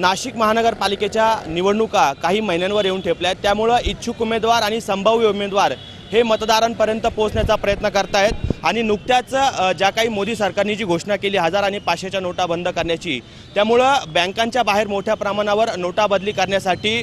नाशिक महानगरपालिकेच्या निवडणुका काही महिन्यांवर येऊन ठेपल्या आहेत. त्यामुळं इच्छुक उमेदवार आणि संभाव्य उमेदवार हे मतदारांपर्यंत पोहोचण्याचा प्रयत्न करतायत. आणि नुकत्याच ज्या काही मोदी सरकारने जी घोषणा केली हजार आणि पाचशेच्या नोटा बंद करण्याची त्यामुळं बँकांच्या बाहेर मोठ्या प्रमाणावर नोटा बदली करण्यासाठी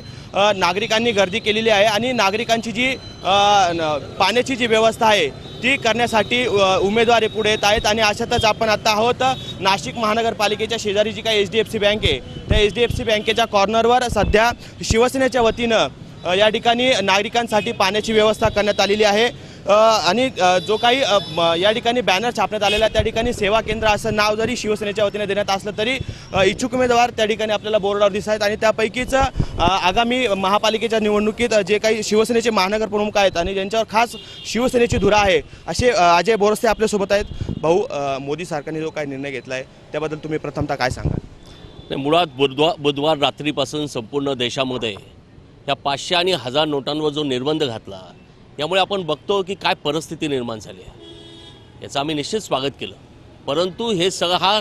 नागरिकांनी गर्दी केलेली आहे. आणि नागरिकांची जी न- पाण्याची जी व्यवस्था आहे ती करण्यासाठी उमेदवारी उमेदवार पुढे येत आहेत आणि अशातच आपण आता आहोत नाशिक महानगरपालिकेच्या शेजारी जी काही H D F C bank आहे त्या एच डी एफ सी बँकेच्या कॉर्नरवर सध्या शिवसेनेच्या वतीनं या ठिकाणी नागरिकांसाठी पाण्याची व्यवस्था करण्यात आलेली आहे. आणि जो काही या ठिकाणी बॅनर छापण्यात आलेला आहे त्या ठिकाणी सेवा केंद्र असं नाव जरी शिवसेनेच्या वतीने देण्यात असलं तरी इच्छुक उमेदवार त्या ठिकाणी आपल्याला बोर्डावर दिसत आहेत. आणि त्यापैकीच आगामी महापालिकेच्या निवडणुकीत जे काही शिवसेनेचे महानगर प्रमुख आहेत आणि ज्यांच्यावर खास शिवसेनेची धुरा आहे असे अजय बोरस्ते आपल्यासोबत आहेत. भाऊ मोदी सरकारने जो काही निर्णय घेतला आहे त्याबद्दल तुम्ही प्रथमतः काय सांगाल? नाही मुळात बुधवार बुधवार रात्रीपासून संपूर्ण देशामध्ये ह्या पाचशे आणि हजार नोटांवर जो निर्बंध घातला यामुळे आपण बघतो की काय परिस्थिती निर्माण झाली आहे. याचं आम्ही निश्चित स्वागत केलं. परंतु हे सगळं हा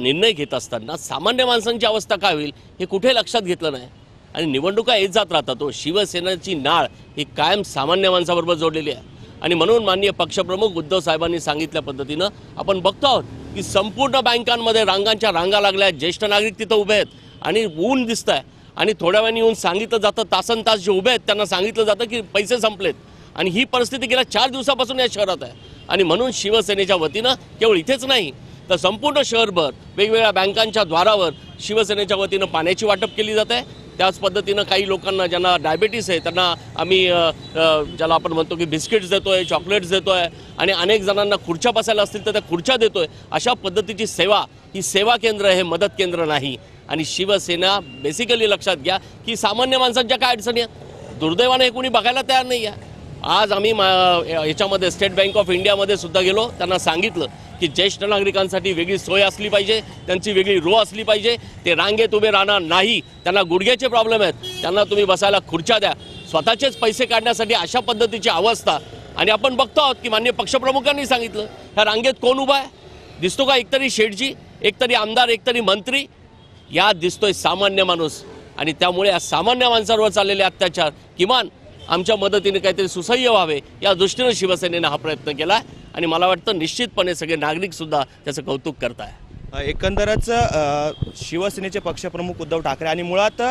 निर्णय घेत असताना सामान्य माणसांची अवस्था काय होईल हे कुठे लक्षात घेतलं नाही. आणि निवडणुका येत जात राहतात तो शिवसेनेची नाळ ही कायम सामान्य माणसाबरोबर जोडलेली आहे. आणि म्हणून माननीय पक्षप्रमुख उद्धव साहेबांनी सांगितल्या पद्धतीनं आपण बघतो आहोत की संपूर्ण बँकांमध्ये रांगांच्या रांगा लागल्या आहेत ज्येष्ठ नागरिक तिथं उभे आहेत. आणि ऊन दिसत आहे आणि थोड्या वेळाने येऊन सांगितलं जातं तासन तास जे उभे आहेत त्यांना सांगितलं जातं की पैसे संपलेत. आणि ही परिस्थिती गेल्या चार दिवसापासून या शहरात आहे. आणि म्हणून शिवसेनेच्या वतीनं केवळ इथेच नाही तर संपूर्ण शहरभर वेगवेगळ्या बँकांच्या द्वारावर शिवसेनेच्या वतीनं पाण्याची वाटप केली जाते त्याच पद्धतीनं काही लोकांना ज्यांना डायबिटीस आहे त्यांना आम्ही ज्याला आपण म्हणतो की बिस्किट्स देतो आहे चॉकलेट्स देतो आहे आणि अनेक जणांना खुर्च्या बसायला असतील तर त्या खुर्च्या देतो आहे अशा पद्धतीची सेवा ही सेवा केंद्र हे मदत केंद्र नाही. आणि शिवसेना बेसिकली लक्षात घ्या की सामान्य माणसांच्या काय अडचणी आहेत? दुर्दैवाने हे कोणी बघायला तयार नाही आहे आज आम्ही मा- याच्यामध्ये स्टेट बँक ऑफ इंडियामध्ये सुद्धा गेलो. त्यांना सांगितलं की ज्येष्ठ नागरिकांसाठी वेगळी सोय असली पाहिजे त्यांची वेगळी रो असली पाहिजे. ते रांगेत उभे राहणार नाही. त्यांना गुडघ्याचे प्रॉब्लेम आहेत. त्यांना तुम्ही बसायला खुर्च्या द्या. स्वतःचेच पैसे काढण्यासाठी अशा पद्धतीची अवस्था. आणि आपण बघतो आहोत की मान्य पक्षप्रमुखांनी सांगितलं ह्या रांगेत कोण उभा आहे? दिसतो का एकतरी शेठजी? एकतरी आमदार? एकतरी मंत्री? या दिसतोय सामान्य माणूस. आणि त्यामुळे या सामान्य माणसांवर चाललेले अत्याचार किमान आमच्या मदतीने काहीतरी सुसह्य व्हावे या दृष्टीनं शिवसेनेनं हा प्रयत्न केला आणि मला वाटतं निश्चितपणे सगळे नागरिकसुद्धा त्याचं कौतुक करत आहे एकंदरच शिवसेनेचे पक्षप्रमुख उद्धव ठाकरे आणि मुळात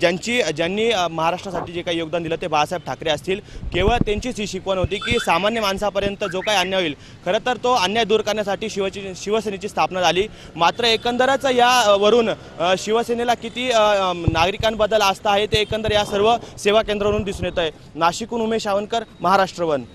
ज्यांची ज्यांनी महाराष्ट्रासाठी जे काही योगदान दिलं ते बाळासाहेब ठाकरे असतील. केवळ त्यांचीच ही शिकवण होती की सामान्य माणसापर्यंत जो काही अन्याय होईल खरं तर तो अन्याय दूर करण्यासाठी शिवची शिवसेनेची स्थापना झाली. मात्र एकंदरच यावरून शिवसेनेला किती नागरिकांबद्दल आस्था आहे ते एकंदर या सर्व सेवा केंद्रावरून दिसून येत आहे नाशिकहून उमेश सावंतकर महाराष्ट्र वन.